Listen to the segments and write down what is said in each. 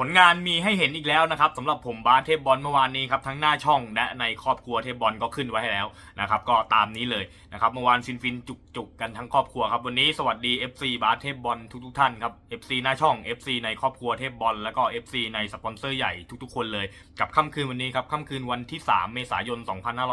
ผลงานมีให้เห็นอีกแล้วนะครับสำหรับผมบาสเทพบอลเมื่อวานนี้ครับทั้งหน้าช่องและในครอบครัวเทพบอลก็ขึ้นไว้ให้แล้วนะครับก็ตามนี้เลยนะครับเมื่อวานฟินฟินจุกจุกกันทั้งครอบครัวครับวันนี้สวัสดี FC บาสเทพบอลทุกๆท่านครับ FC หน้าช่อง FC ในครอบครัวเทพบอลแล้วก็ FC ในสปอนเซอร์ใหญ่ทุกๆ คนเลย กับค่ำคืนวันนี้ครับค่ำคืนวันที่ 3 เมษายน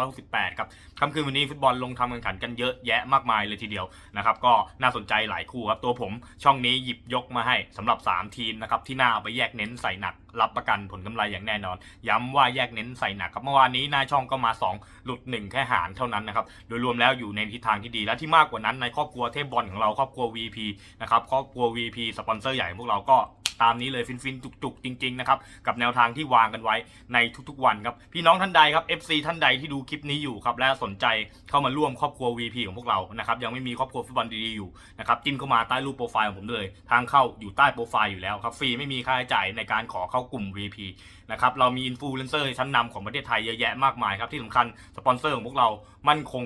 2568ครับค่ำคืนวันนี้ฟุตบอลลงทำแข่งขันกันเยอะแยะมากมายเลยทีเดียวนะครับก็น่าสนใจหลายคู่ครับตัวผมช่องนี้หยิบยกมาให้สำหรับ 3 ทีมนะครับที่น่าไปแยกเน้นใส่หนัก รับประกันผลกำไรอย่างแน่นอน ย้ำว่าแยกเน้นใส่หนักครับเมื่อวานนี้หน้าช่องก็มา 2 หลุด 1 แค่หารเท่านั้นนะครับโดยรวมแล้วอยู่ในทิศทางที่ดีและที่มากกว่านั้นในครอบครัวเทพบอลของเราครอบครัว VP นะครับครอบครัว VP สปอนเซอร์ใหญ่ของพวกเราก็ ตามนี้เลยฟินฟินๆจุกๆ จริง ๆ นะครับ กับแนวทางที่วางกันไว้ในทุกๆวันครับ พี่น้องท่านใดครับ FC ท่านใดที่ดูคลิปนี้อยู่ครับและสนใจเข้ามาร่วมครอบครัว VP ของพวกเรานะครับยังไม่มีครอบครัวฟุตบอลดีๆอยู่นะครับจิ้มเข้ามาใต้รูปโปรไฟล์ของผมเลยทางเข้าอยู่ใต้โปรไฟล์อยู่แล้วครับฟรีไม่มีค่าใช้จ่ายในการขอเข้ากลุ่ม VP นะครับเรามีอินฟลูเอนเซอร์ชั้นนำของประเทศไทยเยอะแยะมากมายครับที่สำคัญสปอนเซอร์ของพวกเรามั่นคง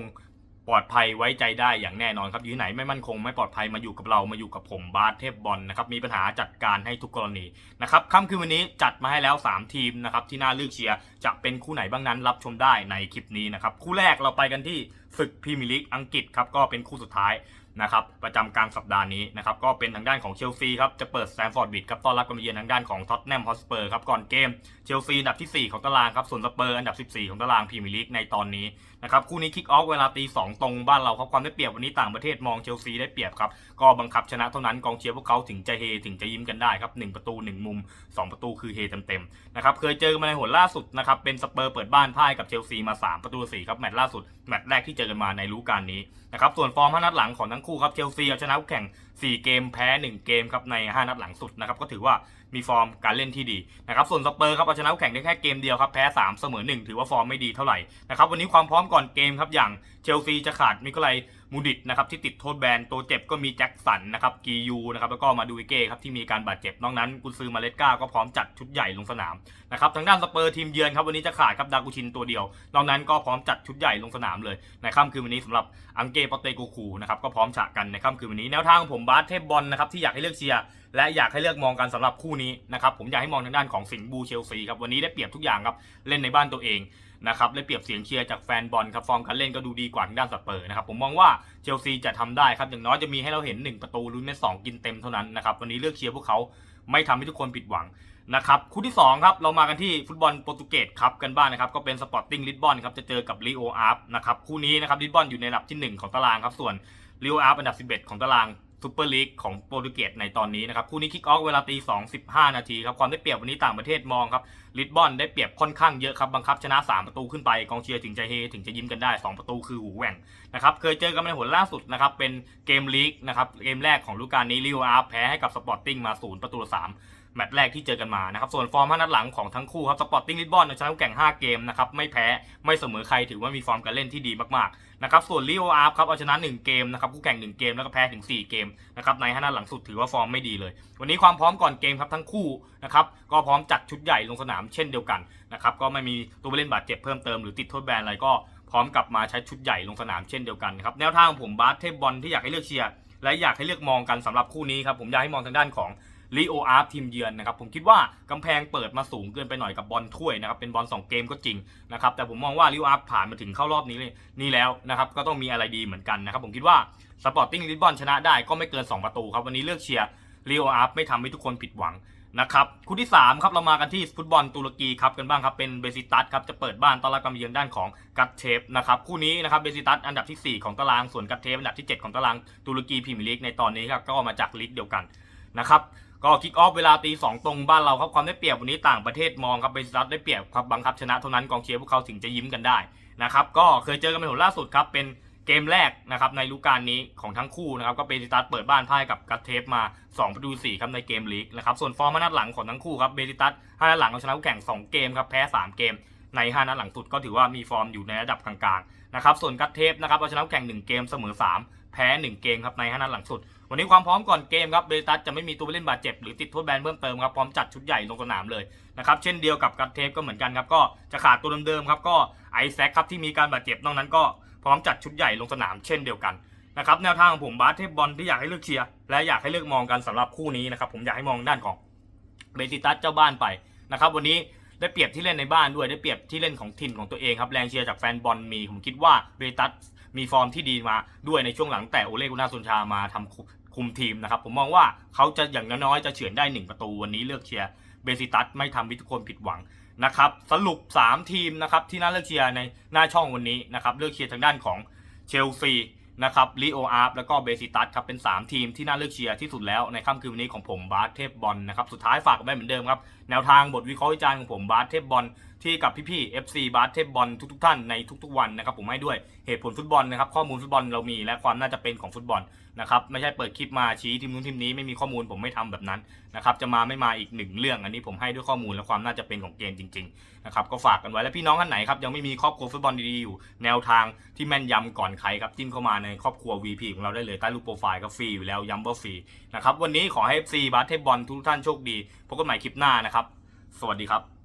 ปลอดภัยไว้ใจได้อย่างแน่นอนครับอยู่ที่ไหนไม่มั่นคงไม่ปลอดภัยมาอยู่กับเรามาอยู่กับผมบาสเทพบอลนะครับมีปัญหาจัดการให้ทุกกรณีนะครับค่ำคืนวันนี้จัดมาให้แล้ว 3 ทีมนะครับที่น่าเลือกเชียร์จะเป็นคู่ไหนบ้างนั้นรับชมได้ในคลิปนี้นะครับคู่แรกเราไปกันที่ศึกพรีเมียร์ลีกอังกฤษครับก็เป็นคู่สุดท้าย นะครับประจำกลางสัปดาห์นี้นะครับก็เป็นทางด้านของเชลซีครับจะเปิดแตนฟอร์ดบิดครับต้อนรับการมาเยือนทางด้านของท็อตแนมฮอสเปอร์ครับก่อนเกมเชลซีอันดับทีสี่ 4 ของตารางครับส่วนสเปอร์อันดับ 14 ของตารางพรีเมียร์ลีกในตอนนี้นะครับคู่นี้คิกออฟเวลาตีสองตรงบ้านเราครับความได้เปรียบวันนี้ต่างประเทศมองเชลซีได้เปรียบครับก็บังคับชนะเท่านั้นกองเชียร์พวกเขาถึงจะเฮถึงจะยิ้มกันได้ครับหนึ่งประตูหนึ่งมุมสองประตูคือเฮเต็มๆนะครับเคยเจอกันมาในหนล่าสุดนะครับเป็นสเปอร์เปิดบ้านพ่ายกับเชลซีมา 3 ประตูสี่ครับแมตช์ล่าสุดแมตช์แรกที่เจอกันมาในฤดูกาลนี้นะครับส่วนฟอร์มห้านัดหลังของทั้งคู่ครับเชลซีเอาชนะคู่แข่ง 4 เกมแพ้ 1 เกมครับใน 5 นัดหลังสุดนะครับก็ถือว่ามีฟอร์มการเล่นที่ดีนะครับส่วนสเปอร์ครับเอาชนะแข่งได้แค่เกมเดียวครับแพ้ 3 เสมอ 1 ถือว่าฟอร์มไม่ดีเท่าไหร่นะครับวันนี้ความพร้อมก่อนเกมครับอย่างเชลซีจะขาดมิโคไลมูดิตนะครับที่ติดโทษแบนตัวเจ็บก็มีแจ็คสันนะครับกียูนะครับแล้วก็มาดูวิเก้ครับที่มีการบาดเจ็บนอกนั้นกุนซือมาเลสกาก็พร้อมจัดชุดใหญ่ลงสนามนะครับทางด้านสเปอร์ทีมเยือนครับวันนี้จะขาดครับดากูชินตัวเดียวนอกนั้นก็พร้อมจัดชุดใหญ่ลงสนามเลยในค่ำคืนวันนี้สำหรับอังเก้ปอเตโกคูนะครับก็พร้อมฉากกันในค่ำคืนวันนี้แนวทางผมบาสเทพบอลนะครับที่อยากให้เลือกเชียร์และอยากให้เลือกมองกันสำหรับคู่นี้นะครับผมอยากให้มองทางด้านของสิงห์บูเชลซีครับวันนี้ได้เปรียบทุกอย่างครับเล่นในบ้านตัวเองนะครับได้เปรียบเสียงเชียร์จากแฟนบอลครับฟอร์มการเล่นก็ดูดีกว่าทางด้านสเปอร์นะครับผมมองว่าเชลซีจะทำได้ครับอย่างน้อยจะมีให้เราเห็น 1 ประตูลุ้นแม่สองกินเต็มเท่านั้นนะครับวันนี้เลือกเชียร์พวกเขาไม่ทำให้ทุกคนผิดหวังนะครับคู่ที่2ครับเรามากันที่ฟุตบอลโปรตุเกสครับกันบ้างนะครับก็เป็นสปอร์ตติ้งลิสบอนครับจะเจอกับลีโออาร์ฟนะครับคู่นี้นะครับลิสบอนอยู่ในอันดับที่ 1 ของตารางครับส่วนลีโออาร์ฟอันดับ 11 ของตาราง ซูเปอร์ลีกของโปรตุเกสในตอนนี้นะครับ คู่นี้คิกออฟเวลาตี2 15นาทีครับความได้เปรียบวันนี้ต่างประเทศมองครับลิสบอนได้เปรียบค่อนข้างเยอะครับบังคับชนะ 3 ประตูขึ้นไปกองเชียร์ถึงจะเฮถึงจะยิ้มกันได้ 2 ประตูคือหูแหว่งนะครับเคยเจอกันในหนล่าสุดนะครับเป็นเกมลีกนะครับเกมแรกของฤดูกาลนี้ลิวอาร์แพ้ให้กับสปอร์ติ้งมา0ประตู3 แมตช์แรกที่เจอกันมานะครับ ส่วนฟอร์ม5นัดหลังของทั้งคู่ครับสปอร์ติ้งลิสบอนชนะคู่แข่ง 5 เกมนะครับไม่แพ้ไม่เสมอใครถือว่ามีฟอร์มการเล่นที่ดีมากๆนะครับส่วนลิโออาร์ฟครับเอาชนะ 1 เกมนะครับคู่แข่ง 1 เกมแล้วก็แพ้ถึง 4 เกมนะครับใน5นัดหลังสุดถือว่าฟอร์มไม่ดีเลย วันนี้ความพร้อมก่อนเกมครับทั้งคู่นะครับก็พร้อมจัดชุดใหญ่ลงสนามเช่นเดียวกันนะครับก็ไม่มีตัวผู้เล่นบาดเจ็บเพิ่มเติมหรือติดโทษแบนอะไรก็พร้อมกลับมาใช้ชุดใหญ่ลงสนามเช่นเดียวกันครับแนวทางผมบาสเทพบอลที่อยากให้เลือกเชียร์และอยากให้เลือกมองกันสำหรับคู่นี้ครับผมอยากให้มองทางด้านของ ลีโออาร์ฟทีมเยือนนะครับผมคิดว่ากำแพงเปิดมาสูงเกินไปหน่อยกับบอลถ้วยนะครับเป็นบอล2เกมก็จริงนะครับแต่ผมมองว่าลีโออาร์ฟผ่านมาถึงเข้ารอบนี้เลยนี่แล้วนะครับก็ต้องมีอะไรดีเหมือนกันนะครับผมคิดว่าสปอร์ติ้งลิสบอนชนะได้ก็ไม่เกิน 2 ประตูครับวันนี้เลือกเชียร์ลีโออาร์ฟไม่ทำให้ทุกคนผิดหวังนะครับคู่ที่ 3 ครับเรามากันที่ฟุตบอลตุรกีครับกันบ้างครับเป็นเบซิตัสครับจะเปิดบ้านต้อนรับการมเยือนด้านของกัตเทปนะครับคู่นี้นะครับเบซิตัสอันดับทีสี่4 ของตารางส่วนกัตเทปอันดับที่ 7 ของตารางตุรกีพรีเมียร์ลีกในตอนนี้ครับก็มาจากลีกเดียวกันนะครับ ก็คิกออฟเวลาตีสองตรงบ้านเราครับความได้เปรียบวันนี้ต่างประเทศมองครับเบซิตัสได้เปรียบครับบังคับชนะเท่านั้นกองเชียร์พวกเขาถึงจะยิ้มกันได้นะครับก็เคยเจอกันเป็นหนล่าสุดครับเป็นเกมแรกนะครับในฤดูกาลนี้ของทั้งคู่นะครับก็เบติตัสเปิดบ้านพ่ายกับกัตเทปมา2ประตู4ครับในเกมลีกนะครับส่วนฟอร์มนัดหลังของทั้งคู่ครับเบติตัส5นัดหลังเอาชนะคู่แข่ง 2 เกมครับแพ้3 เกมใน5นัดหลังสุดก็ถือว่ามีฟอร์มอยู่ในระดับกลางๆนะครับส่วนกัตเทปนะครับเอาชนะคู่แข่ง 1 เกมเสมอ 3 แพ้ 1 เกมครับใน5นัดหลังสุด วันนี้ความพร้อมก่อนเกมครับเบตตัสจะไม่มีตัวเล่นบาดเจ็บ หรือติดโทษแบนเพิ่มเติมครับพร้อมจัดชุดใหญ่ลงสนามเลยนะครับเช่นเดียวกับกัตเทปก็เหมือนกันครับก็จะขาดตัวเดิมๆครับก็ไอแซคครับที่มีการบาดเจ็บนอกนั้นก็พร้อมจัดชุดใหญ่ลงสนามเช่นเดียวกันนะครับแนวทางของผมบาสเทพบอลที่อยากให้เลือกเชียร์และอยากให้เลือกมองกันสำหรับคู่นี้นะครับผมอยากให้มองด้านของเบซิตัสเจ้าบ้านไปนะครับวันนี้ ได้เปรียบที่เล่นในบ้านด้วยได้เปรียบที่เล่นของทีมของตัวเองครับแรงเชียร์จากแฟนบอลมีผมคิดว่าเบตัสมีฟอร์มที่ดีมาด้วยในช่วงหลังแต่โอเล่กุนาซุนชามาทำคุคุมทีมนะครับผมมองว่าเขาจะอย่างน้อยๆจะเฉือนได้หนึ่งประตูวันนี้เลือกเชียร์เบซิตัสไม่ทำให้ทุกคนผิดหวังนะครับสรุป 3 ทีมนะครับที่น่าเลือกเชียร์ในหน้าช่องวันนี้นะครับเลือกเชียร์ทางด้านของเชลซี นะครับลีโออาร์แล้วก็เบซิตัสครับ เป็น 3 ทีมที่น่าเลือกเชียร์ที่สุดแล้วในค่ำคืนวันนี้ของผมบาสเทพบอลนะครับ สุดท้ายฝากไว้เหมือนเดิมครับ แนวทางบทวิเคราะห์วิจารณ์ของผมบาสเทพบอลที่กับพี่ๆ FC บาสเทพบอลทุกๆท่านในทุกๆวันนะครับผมให้ด้วย เหตุผลฟุตบอลนะครับข้อมูลฟุตบอลเรามีและความน่าจะเป็นของฟุตบอลนะครับไม่ใช่เปิดคลิปมาชี้ทีมนู้นทีมนี้ไม่มีข้อมูลผมไม่ทำแบบนั้นนะครับจะมาไม่มาอีกหนึ่งเรื่องอันนี้ผมให้ด้วยข้อมูลและความน่าจะเป็นของเกมจริงๆนะครับก็ฝากกันไว้และพี่น้องท่านไหนครับยังไม่มีครอบครัวฟุตบอลดีๆอยู่ แนวทางที่แม่นยำก่อนใครครับจิ้มเข้ามาในครอบครัว VP ของเราได้เลยใต้รูปโปรไฟล์ก็ฟรีอยู่แล้วย้ำว่าฟรีนะครับวันนี้ขอให้ FC บาสเทบอลทุกท่านโชคดีพบกันใหม่คลิปหน้านะครับสวัสดีครับ